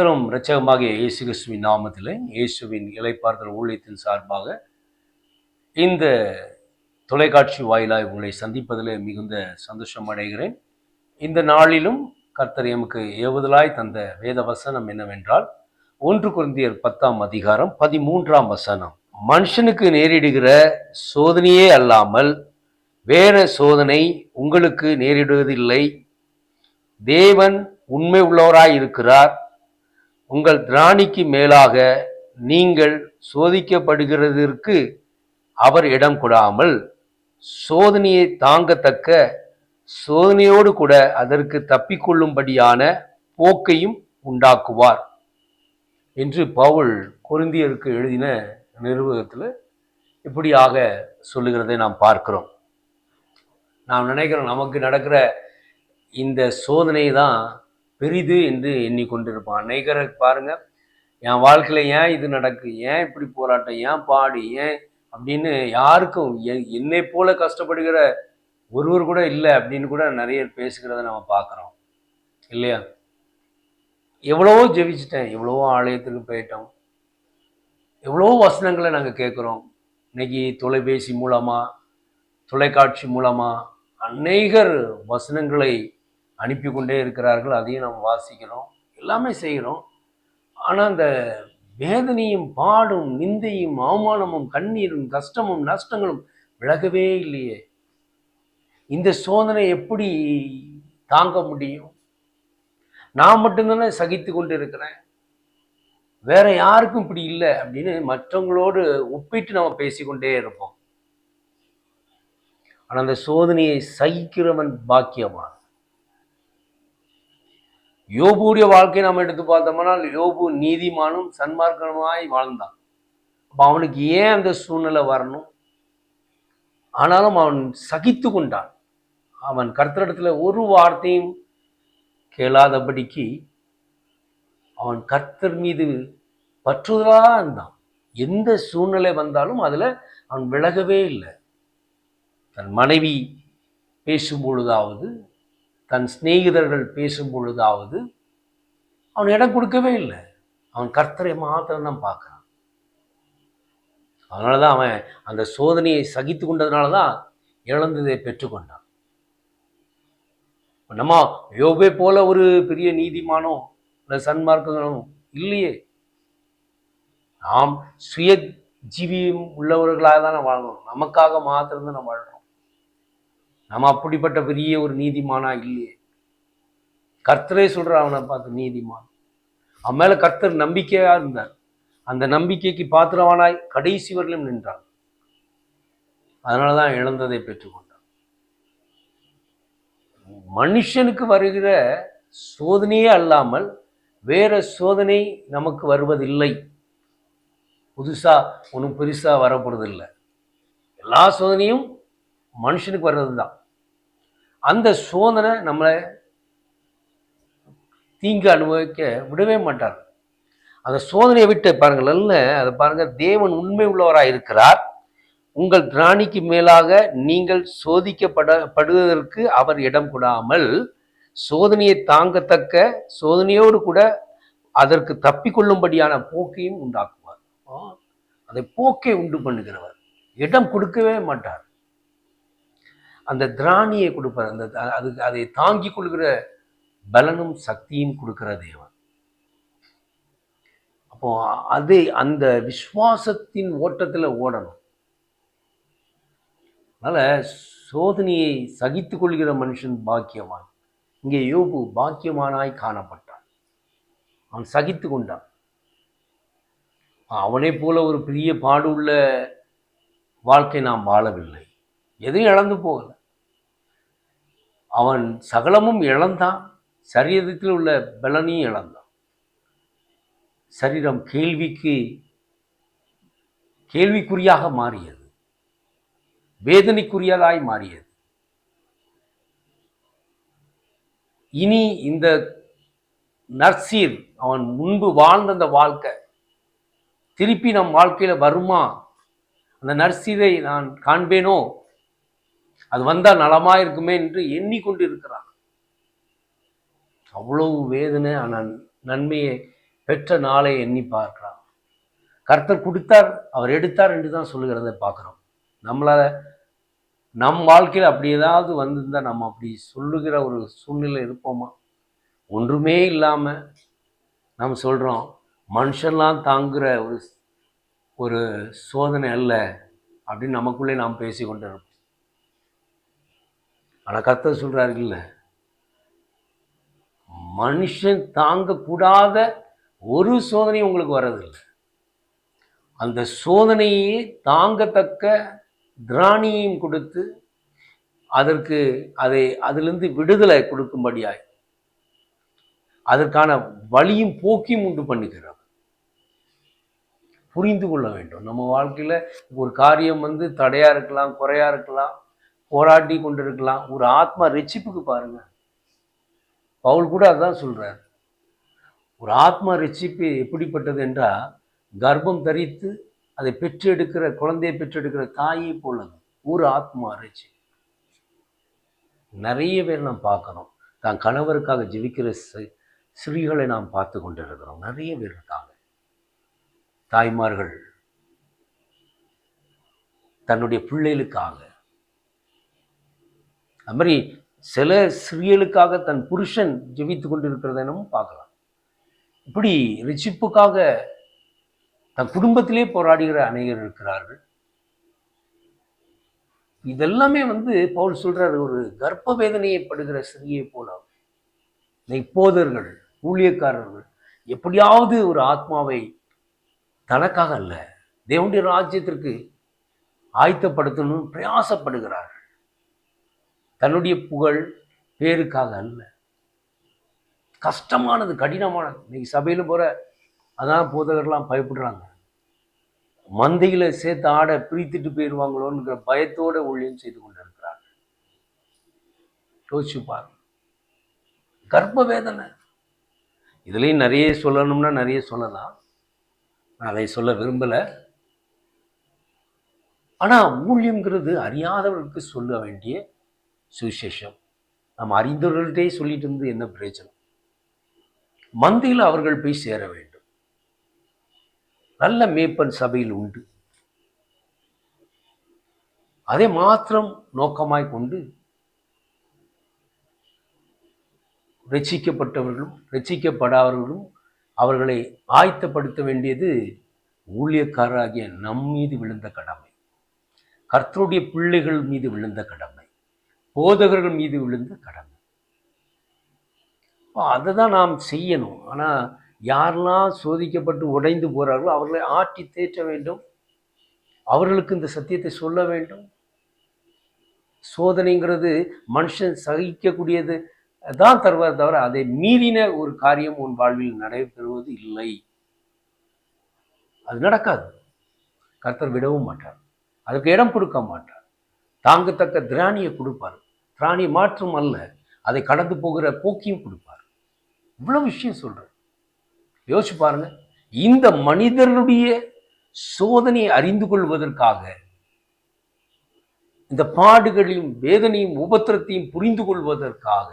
கர்த்தரும் இரட்சகமாகிய இயேசு கிறிஸ்துவின் நாமத்தில் இயேசுவின் இலைப்பார்த்தல் ஊழியத்தின் சார்பாக இந்த தொலைக்காட்சி வாயிலாய் உங்களை சந்திப்பதில் மிகுந்த சந்தோஷம் அடைகிறேன் இந்த நாளிலும் கர்த்தர் எமக்கு ஏவுதலாய் தந்த வேத வசனம் என்னவென்றால் ஒன்று குருந்தியர் பத்தாம் அதிகாரம் பதிமூன்றாம் வசனம். மனுஷனுக்கு நேரிடுகிற சோதனையே அல்லாமல் வேற சோதனை உங்களுக்கு நேரிடுவதில்லை. தேவன் உண்மை உள்ளவராய் இருக்கிறார். உங்கள் திராணிக்கு மேலாக நீங்கள் சோதிக்கப்படுகிறதற்கு அவர் இடம் கொடாமல் சோதனையை தாங்கத்தக்க சோதனையோடு கூட அதற்கு தப்பிக்கொள்ளும்படியான போக்கையும் உண்டாக்குவார் என்று பவுல் குருந்தியருக்கு எழுதின நிர்வாகத்தில் இப்படியாக சொல்லுகிறதை நாம் பார்க்கிறோம். நாம் நினைக்கிறோம் நமக்கு நடக்கிற இந்த சோதனை தான் பெரிது என்று எண்ணிக்கொண்டிருப்பான். அநேகரை பாருங்க. என் வாழ்க்கையில் ஏன் இது நடக்கு? ஏன் இப்படி போராட்டம்? ஏன் பாடு? ஏன் அப்படின்னு யாருக்கும் எ- என்னை போல கஷ்டப்படுகிற ஒருவர் கூட இல்லை அப்படின்னு கூட நிறைய பேசுகிறத நம்ம பார்க்குறோம். இல்லையா? எவ்வளவோ ஜெபிச்சிட்டேன். எவ்வளவோ ஆலயத்துக்கு போயிட்டோம். எவ்வளவோ வசனங்களை நாங்கள் கேட்குறோம். இன்னைக்கு தொலைபேசி மூலமாக தொலைக்காட்சி மூலமாக அநேகர் வசனங்களை அனுப்பி கொண்டே இருக்கிறார்கள் அதையும் நாம் வாசிக்கிறோம் எல்லாமே செய்கிறோம். ஆனால் அந்த வேதனையும் பாடும் நிந்தையும் அவமானமும் கண்ணீரும் கஷ்டமும் நஷ்டங்களும் விலகவே இல்லையே. இந்த சோதனை எப்படி தாங்க முடியும்? நான் மட்டும்தானே சகித்து கொண்டு இருக்கிறேன் வேற யாருக்கும் இப்படி இல்லை அப்படின்னு மற்றவங்களோடு ஒப்பிட்டு நம்ம பேசிக்கொண்டே இருப்போம். ஆனால் அந்த சோதனையை சகிக்கிறவன் பாக்கியவான். யோபுடைய வாழ்க்கையை நம்ம எடுத்து பார்த்தோம்னா யோபு நீதிமானும் சன்மார்க்கனுமாய் வாழ்ந்தான். அப்போ அவனுக்கு ஏன் அந்த சூழ்நிலை வரணும்? ஆனாலும் அவன் சகித்து கொண்டான். அவன் கர்த்தரிடத்துல ஒரு வார்த்தையும் கேளாதபடிக்கு அவன் கர்த்தர் மீது பற்றுதலாக இருந்தான். எந்த சூழ்நிலை வந்தாலும் அதில் அவன் விலகவே இல்லை. தன் மனைவி பேசும் பொழுதாவது தன் சிநேகிதர்கள் பேசும் பொழுதாவது அவன் இடம் கொடுக்கவே இல்லை. அவன் கர்த்தரை மாத்திரம் தான் பார்க்குறான். அதனால தான் அவன் அந்த சோதனையை சகித்து கொண்டதுனால தான் இழந்ததை பெற்றுக்கொண்டான். நம்ம யோபே போல ஒரு பெரிய நீதிமானோ இல்லை சன்மார்க்கங்களோ இல்லையே. நாம் சுய ஜீவியம் உள்ளவர்களாக தானே வாழ்கிறோம் நமக்காக மாத்திரம்தான் நம்ம வாழ்கிறோம் நம்ம அப்படிப்பட்ட பெரிய ஒரு நீதிமானா இல்லையே. கர்த்தரே சொல்ற அவனை பார்த்து நீதிமான். அவன் மேல கர்த்தர் நம்பிக்கையா இருந்தார். அந்த நம்பிக்கைக்கு பாத்திரவானாய் கடைசி வரலும் நின்றான். அதனாலதான் இழந்ததை பெற்றுக்கொண்டான். மனுஷனுக்கு வருகிற சோதனையே அல்லாமல் வேற சோதனை நமக்கு வருவதில்லை. புதுசா ஒன்றும் பெருசா வரப்போறதில்லை. எல்லா சோதனையும் மனுஷனுக்கு வர்றது தான் அந்த சோதனை நம்மளை தீங்கு அனுபவிக்க விடவே மாட்டார். அந்த சோதனையை விட்டு பாருங்கள் அல்ல அதை பாருங்க தேவன் உண்மை உள்ளவராக இருக்கிறார். உங்கள் திராணிக்கு மேலாக நீங்கள் சோதிக்கப்பட படுவதற்கு அவர் இடம் கொடாமல் சோதனையை தாங்கத்தக்க சோதனையோடு கூட அதற்கு தப்பிக்கொள்ளும்படியான போக்கையும் உண்டாக்குவார். அதை போக்கை உண்டு பண்ணுகிறவர். இடம் கொடுக்கவே மாட்டார். அந்த திராணியை கொடுப்பார். அந்த அது அதை தாங்கி கொள்கிற பலனும் சக்தியும் கொடுக்கிற தேவன். அப்போ அதை அந்த விசுவாசத்தின் ஓட்டத்தில் ஓடணும். அதனால சோதனையை சகித்துக் கொள்கிற மனுஷன் பாக்கியவான். இங்கே யோபு பாக்கியமானாய் காணப்பட்டான். அவன் சகித்து கொண்டான். அவனை போல ஒரு பெரிய பாடு உள்ள வாழ்க்கை நாம் வாழவில்லை. எதையும் இழந்து போகலை. அவன் சகலமும் இழந்தான். சரீரத்தில் உள்ள பலனையும் இழந்தான். சரீரம் கேள்விக்கு கேள்விக்குறியாக மாறியது. வேதனைக்குரியதாய் மாறியது. இனி இந்த நர்சீர் அவன் முன்பு வாழ்ந்த அந்த வாழ்க்கை திருப்பி நம் வாழ்க்கையில் வருமா? அந்த நர்சீரை நான் காண்பேனோ? அது வந்தால் நலமா இருக்குமே என்று எண்ணிக்கொண்டு இருக்கிறான் அவ்வளவு வேதனை ஆனால் நன்மையை பெற்ற நாளை எண்ணி பார்க்கிறான். கர்த்தர் கொடுத்தார் அவர் எடுத்தார் என்று தான் சொல்லுகிறதை பார்க்குறோம். நம்மளால நம் வாழ்க்கையில் அப்படி ஏதாவது வந்திருந்தால் நம்ம அப்படி சொல்லுகிற ஒரு சூழ்நிலை இருப்போமா? ஒன்றுமே இல்லாமல் நம்ம சொல்கிறோம் மனுஷன்லாம் தாங்குகிற ஒரு ஒரு சோதனை அல்ல அப்படின்னு நமக்குள்ளே நாம் பேசி கொண்டு இருப்போம் ஆனால் கர்த்தர் சொல்கிறாரு இல்லை மனுஷன் தாங்கக்கூடாத ஒரு சோதனையும் உங்களுக்கு வர்றதில்லை. அந்த சோதனையை தாங்கத்தக்க திராணியையும் கொடுத்து அதற்கு அதை அதிலிருந்து விடுதலை கொடுக்கும்படியாய் அதற்கான வழியும் போக்கியும் உண்டு பண்ணுகிறார். புரிந்து கொள்ள வேண்டும். நம்ம வாழ்க்கையில் ஒரு காரியம் வந்து தடையா இருக்கலாம் குறையா இருக்கலாம் போராட்டி கொண்டிருக்கலாம். ஒரு ஆத்மா ரட்சிப்புக்கு பாருங்க. பவுல் கூட அதான் சொல்றார். ஒரு ஆத்மா ரட்சிப்பு எப்படிப்பட்டது என்றால் கர்ப்பம் தரித்து அதை பெற்றெடுக்கிற குழந்தையை பெற்றெடுக்கிற தாயை போலது. ஒரு ஆத்மா ரட்சி நிறைய பேர் நாம் பார்க்குறோம். தான் கணவருக்காக ஜெபிக்கிற சி- ஸ்திரீகளை நாம் பார்த்து கொண்டிருக்கிறோம். நிறைய பேர் இருக்காங்க. தாய்மார்கள் தன்னுடைய பிள்ளைகளுக்காக அது மாதிரி சில சிறியலுக்காக தன் புருஷன் ஜெபித்து கொண்டிருக்கிறத நம்ம பார்க்கலாம். இப்படி ரிச்சிப்புக்காக தன் குடும்பத்திலே போராடுகிற அநேகர் இருக்கிறார்கள். இதெல்லாமே வந்து பவுல் சொல்றாரு ஒரு கர்ப்ப வேதனையப்படுகிற சிறியை போல இந்த ஊழியக்காரர்கள் எப்படியாவது ஒரு ஆத்மாவை தனக்காக அல்ல தேவனுடைய ராஜ்யத்திற்கு ஆயத்தப்படுத்தணும் பிரயாசப்படுகிறார்கள். தன்னுடைய புகழ் பேருக்காக அல்ல. கஷ்டமானது கடினமானது. இன்னைக்கு சபையில் போகிற அதான் போதகர்லாம் பயப்படுறாங்க. மந்தையில் சேர்த்து ஆட பிரித்துட்டு போயிடுவாங்களோங்கிற பயத்தோட ஊழியம் செய்து கொண்டிருக்கிறாங்க யோசிச்சு பாருங்க. கர்ப்ப வேதனை. இதுலேயும் நிறைய சொல்லணும்னா நிறைய சொல்லலாம். நான் அதை சொல்ல விரும்பலை. ஆனால் ஊழியங்கிறது அறியாதவர்களுக்கு சொல்ல வேண்டிய சுவிசேஷம். நம்ம அறிந்தவர்கள்ட்டே சொல்லிட்டு இருந்து என்ன பிரயோஜனம்? மந்தியில் அவர்கள் போய் சேர வேண்டும். நல்ல மேப்பன் சபையில் உண்டு. அதை மாத்திரம் நோக்கமாய் கொண்டு ரட்சிக்கப்பட்டவர்களும் ரட்சிக்கப்படாதவர்களும் அவர்களை ஆயத்தப்படுத்த வேண்டியது ஊழியக்காரராகிய நம் மீது விழுந்த கடமை. கர்த்தருடைய பிள்ளைகள் மீது விழுந்த கடமை. போதகர்கள் மீது விழுந்த கடமை. அதை தான் நாம் செய்யணும். ஆனால் யாரெல்லாம் சோதிக்கப்பட்டு உடைந்து போகிறார்களோ அவர்களை ஆட்டி தேற்ற வேண்டும். அவர்களுக்கு இந்த சத்தியத்தை சொல்ல வேண்டும். சோதனைங்கிறது மனுஷன் சகிக்கக்கூடியது தான் தருவார் தவிர அதை மீறின ஒரு காரியம் உன் வாழ்வில் நடைபெறுவது இல்லை. அது நடக்காது. கர்த்தர் விடவும் மாட்டார். அதுக்கு இடம் கொடுக்க மாட்டார். தாங்கத்தக்க திராணியை கொடுப்பார். திராணி மாற்றம் அல்ல அதை கடந்து போகிற போக்கியும் கொடுப்பார். இவ்வளவு விஷயம் சொல்கிறேன் யோசிச்சு பாருங்க. இந்த மனிதனுடைய சோதனையை அறிந்து கொள்வதற்காக இந்த பாடுகளையும் வேதனையும் உபத்திரத்தையும் புரிந்து கொள்வதற்காக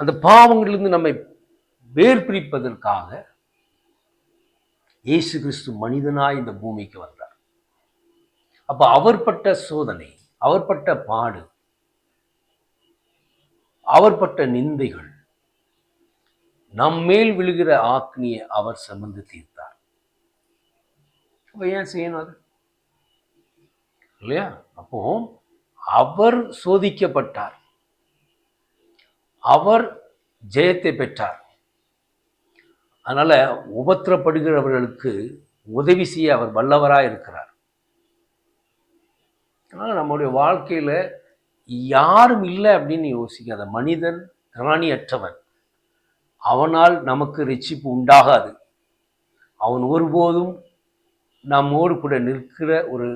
அந்த பாவங்களிலிருந்து நம்மை வேர் பிரிப்பதற்காக இயேசு கிறிஸ்து மனிதனாய் இந்த பூமிக்கு வந்தார். அப்போ அவர் பட்ட சோதனை அவர் பட்ட பாடு அவர் பட்ட நிந்தைகள் நம்மேல் விழுகிற ஆக்னியை அவர் சமந்து தீர்த்தார். ஏன் செய்யணும் அது? இல்லையா? அப்போ அவர் சோதிக்கப்பட்டார். அவர் ஜெயத்தை பெற்றார். அதனால உபத்திரப்படுகிறவர்களுக்கு உதவி செய்ய அவர் வல்லவராக இருக்கிறார் ஆனால் நம்முடைய வாழ்க்கையில் யாரும் இல்லை அப்படின்னு யோசிக்காத மனிதன் திராணியற்றவன். அவனால் நமக்கு ரட்சிப்பு உண்டாகாது. அவன் ஒருபோதும் நம்மோடு கூட நிற்கிற ஒரு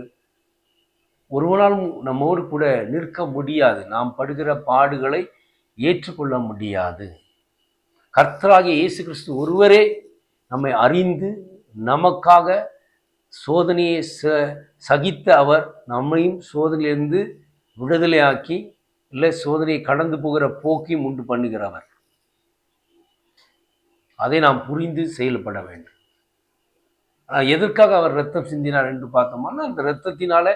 ஒருவனாலும் நம்மோடு கூட நிற்க முடியாது. நாம் படுகிற பாடுகளை ஏற்றுக்கொள்ள முடியாது. கர்த்தராகிய இயேசு கிறிஸ்து ஒருவரே நம்மை அறிந்து நமக்காக சோதனையை ச சகித்த அவர் நம்மையும் சோதனையிலிருந்து விடுதலையாக்கி இல்லை சோதனையை கடந்து போகிற போக்கையும் உண்டு பண்ணுகிறவர் அதை நாம் புரிந்து செயல்பட வேண்டும். ஆனால் எதற்காக அவர் ரத்தம் சிந்தினார் என்று பார்த்தோம்னா அந்த ரத்தத்தினால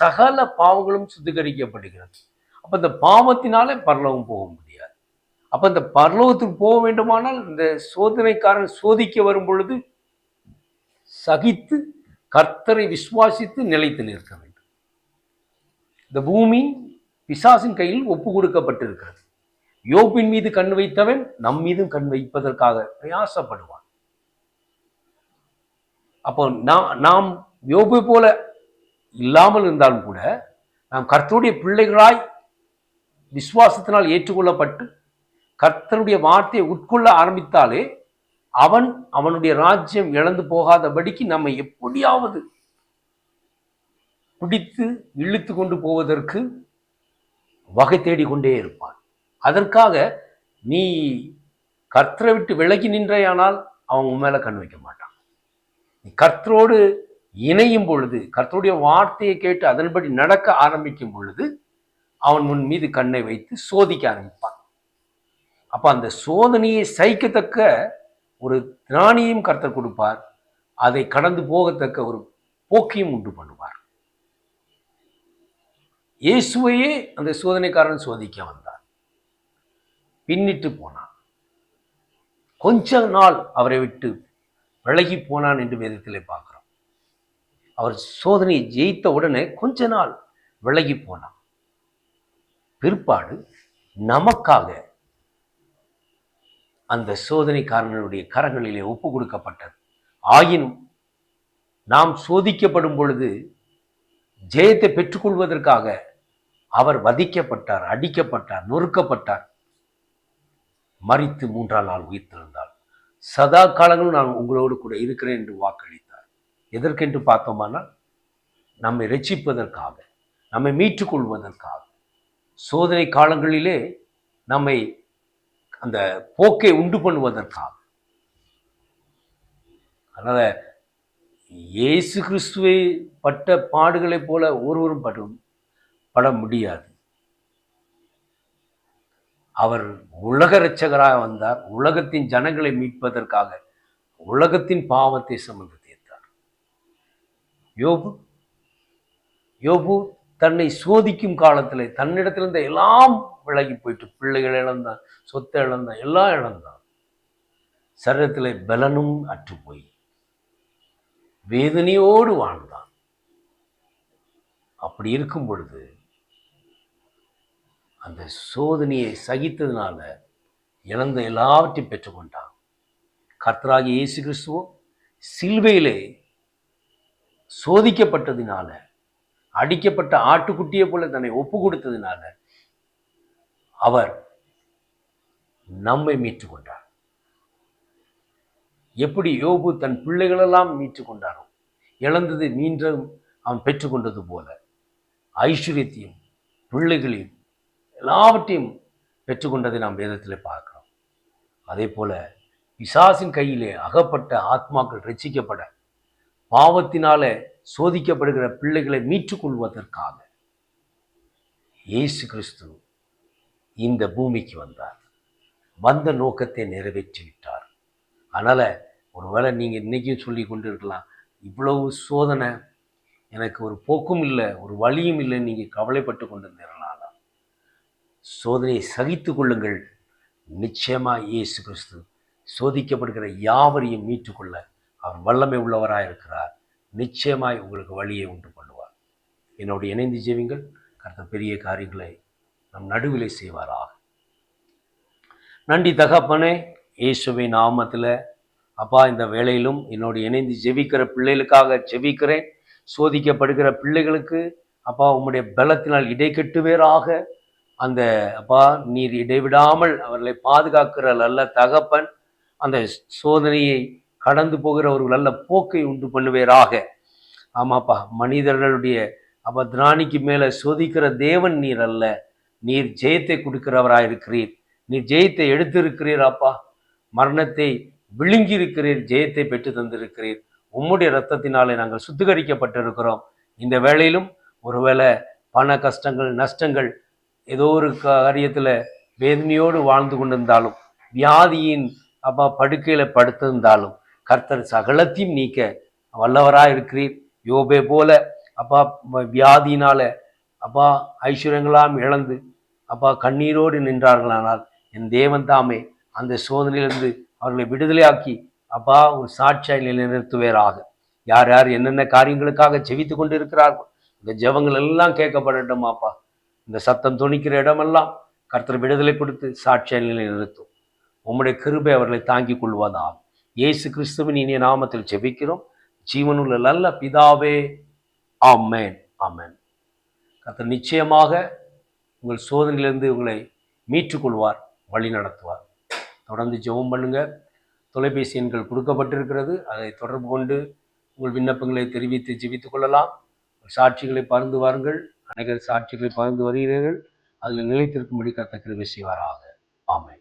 சகல பாவங்களும் சுத்திகரிக்கப்படுகிறது அப்போ இந்த பாவத்தினால பரலோகம் போக முடியாது. அப்போ இந்த பரலோகத்துக்கு போக வேண்டுமானால் இந்த சோதனைக்காரன் சோதிக்க வரும் பொழுது சகித்து கர்த்தரை விசுவாசித்து நிலைத்து நிற்க வேண்டும். இந்த பூமி பிசாசின் கையில் ஒப்பு கொடுக்கப்பட்டிருக்கிறது யோப்பின் மீது கண் வைத்தவன் நம் மீதும் கண் வைப்பதற்காக பிரயாசப்படுவான். அப்போ நாம் நாம் யோபை போல இல்லாமல் இருந்தாலும் கூட நாம் கர்த்தருடைய பிள்ளைகளாய் விசுவாசத்தினால் ஏற்றுக்கொள்ளப்பட்டு கர்த்தருடைய வார்த்தையை உட்கொள்ள ஆரம்பித்தாலே அவன் அவனுடைய ராஜ்யம் இழந்து போகாதபடிக்கு நம்ம எப்படியாவது பிடித்து இழுத்து கொண்டு போவதற்கு வகை தேடிக்கொண்டே இருப்பான். அதற்காக நீ கர்த்தரை விட்டு விலகி நின்றையானால் அவன் உன் மேலே கண் வைக்க மாட்டான். நீ கர்த்தரோடு இணையும் பொழுது கர்த்தருடைய வார்த்தையை கேட்டு அதன்படி நடக்க ஆரம்பிக்கும் பொழுது அவன் உன் மீது கண்ணை வைத்து சோதிக்க ஆரம்பிப்பான். அப்போ அந்த சோதனையை சகிக்கத்தக்க ஒரு திராணியும் கர்த்தர் கொடுப்பார் அதை கடந்து போகத்தக்க ஒரு போக்கியும் உண்டு பண்ணுவார். இயேசுவையே அந்த சோதனைக்காரன் சோதிக்க வந்தார். பின்னிட்டு போனான். கொஞ்ச நாள் அவரை விட்டு விலகி போனான் என்று வேதத்தில் பார்க்கிறோம். அவர் சோதனையை ஜெயித்த உடனே கொஞ்ச நாள் விலகி போனான். பிற்பாடு நமக்காக அந்த சோதனைக்காரனுடைய கரங்களிலே ஒப்பு கொடுக்கப்பட்டது. ஆயினும் நாம் சோதிக்கப்படும் பொழுது ஜெயத்தை பெற்றுக்கொள்வதற்காக அவர் வதிக்கப்பட்டார் அடிக்கப்பட்டார் நொறுக்கப்பட்டார். மறித்து மூன்றாம் நாள் உயிர்த்திருந்தார் சதா காலங்களும் நான் உங்களோடு கூட இருக்கிறேன் என்று வாக்களித்தார். எதற்கென்று பார்த்தோமானால் நம்மை ரட்சிப்பதற்காக நம்மை மீட்டுக்கொள்வதற்காக. சோதனை காலங்களிலே நம்மை அந்த போக்கை உண்டு பண்ணுவதற்காக. அதனால இயேசு கிறிஸ்துவை பட்ட பாடுகளைப் போல ஒருவரும் படும் பட முடியாது. அவர் உலக ரட்சகராக வந்தார். உலகத்தின் ஜனங்களை மீட்பதற்காக உலகத்தின் பாவத்தை சுமந்து தீர்த்தார் யோபு யோபு தன்னை சோதிக்கும் காலத்தில் தன்னிடத்திலிருந்த எல்லாம் விலகி போயிட்டு பிள்ளைகள் இழந்தான் சொத்தை இழந்தான் எல்லாம் இழந்தான் சரீரத்தில் பலனும் அற்று போய் வேதனையோடு வாழ்ந்தான். அப்படி இருக்கும் பொழுது அந்த சோதனையை சகித்ததுனால இழந்த எல்லாவற்றையும் பெற்றுக்கொண்டான். கர்த்தராகி இயேசு கிறிஸ்துவோ சில்வையிலே சோதிக்கப்பட்டதினால அடிக்கப்பட்ட ஆட்டுக்குட்டியை போல தன்னை ஒப்பு கொடுத்ததினால அவர் நம்மை மீட்டுக் கொண்டார் எப்படி யோபு தன் பிள்ளைகளெல்லாம் மீட்டுக் கொண்டாரோ இழந்தது மீண்டும் அவன் பெற்றுக்கொண்டது போல ஐஸ்வர்யத்தையும் பிள்ளைகளையும் எல்லாவற்றையும் பெற்றுக்கொண்டதை நாம் வேதத்தில் பார்க்கிறோம். அதே போல பிசாசின் கையிலே அகப்பட்ட ஆத்மாக்கள் ரட்சிக்கப்பட பாவத்தினால சோதிக்கப்படுகிற பிள்ளைகளை மீட்டுக் கொள்வதற்காக இயேசு கிறிஸ்து இந்த பூமிக்கு வந்தார். வந்த நோக்கத்தை நிறைவேற்றி விட்டார். அதனால் ஒருவேளை நீங்கள் இன்றைக்கும் சொல்லி கொண்டு இருக்கலாம் இவ்வளவு சோதனை எனக்கு ஒரு போக்கும் இல்லை ஒரு வழியும் இல்லை நீங்கள் கவலைப்பட்டு கொண்டு இருந்தீர்களானா சோதனையை சகித்து கொள்ளுங்கள். நிச்சயமாக இயேசு கிறிஸ்து சோதிக்கப்படுகிற யாவரையும் மீட்டுக்கொள்ள அவர் வல்லமை உள்ளவராக இருக்கிறார். நிச்சயமாய் உங்களுக்கு வழியை உண்டு பண்ணுவார். என்னோடு இணைந்து ஜெவிங்கள் கருத்த பெரிய காரியங்களை நம் நடுவிலே செய்வாராக. நன்றி தகப்பனே இயேசுவை நாமத்தில். அப்பா இந்த வேளையிலும் என்னோடு இணைந்து ஜெபிக்கிற பிள்ளைகளுக்காக ஜெபிக்கிறேன். சோதிக்கப்படுகிற பிள்ளைகளுக்கு அப்பா உம்முடைய பலத்தினால் இடைக்கட்டுவேராக அந்த அப்பா நீர் இடைவிடாமல் அவர்களை பாதுகாக்கிற நல்ல தகப்பன் அந்த சோதனையை கடந்து போகிற ஒரு நல்ல போக்கை உண்டு பண்ணுவேராக. ஆமாப்பா மனிதர்களுடைய அப்ப திராணிக்கு மேலே சோதிக்கிற தேவன் நீர் அல்ல. நீர் ஜெயத்தை கொடுக்கிறவராக இருக்கிறீர் நீர் ஜெயத்தை எடுத்திருக்கிறீர் அப்பா. மரணத்தை விழுங்கி இருக்கிறீர் ஜெயத்தை பெற்று தந்திருக்கிறீர் உம்முடைய ரத்தத்தினாலே நாங்கள் சுத்திகரிக்கப்பட்டிருக்கிறோம். இந்த வேளையிலும் ஒருவேளை பண கஷ்டங்கள் நஷ்டங்கள் ஏதோ ஒரு காரியத்தில் வேதனையோடு வாழ்ந்து கொண்டிருந்தாலும் வியாதியின் அப்பா படுக்கையில் படுத்திருந்தாலும் கர்த்தர் சகலத்தையும் நீக்க வல்லவராக இருக்கிறீர் யோபே போல அப்பா வியாதியினால அப்பா ஐஸ்வர்யங்களாம் இழந்து அப்பா கண்ணீரோடு நின்றார்களானால் என் தேவன் தாமே அந்த சோதனையிலிருந்து அவர்களை விடுதலையாக்கி அப்பா ஒரு சாட்சியாய் நிலைநிறுத்துவேராக. யார் யார் என்னென்ன காரியங்களுக்காக ஜெபித்து கொண்டு இருக்கிறார்கள் இந்த ஜெபங்கள் எல்லாம் கேட்கப்படட்டும் அப்பா. இந்த சத்தம் துணிக்கிற இடமெல்லாம் கர்த்தர் விடுதலை கொடுத்து சாட்சியாய் நிலைநிறுத்தும். உம்முடைய கிருபை அவர்களை தாங்கிக் கொள்வதாம் இயேசு கிறிஸ்துவின் இனிய நாமத்தில் ஜெபிக்கிறோம். ஜீவனுள்ள நல்ல பிதாவே ஆமேன் ஆமேன். கர்த்தர் நிச்சயமாக உங்கள் சோதனையிலிருந்து உங்களை மீட்டுக்கொள்வார் வழி நடத்துவார். தொடர்ந்து ஜெபம் பண்ணுங்க. தொலைபேசி எண்கள் கொடுக்கப்பட்டிருக்கிறது. அதை தொடர்பு கொண்டு உங்கள் விண்ணப்பங்களை தெரிவித்து ஜெபித்துக் கொள்ளலாம். சாட்சிகளை பகிர்ந்து வாருங்கள். அநேக சாட்சிகளை பகிர்ந்து வருகிறீர்கள். அதில் நிலைத்திருக்கும்படி கத்த கிருபை செய்வாராக. ஆமை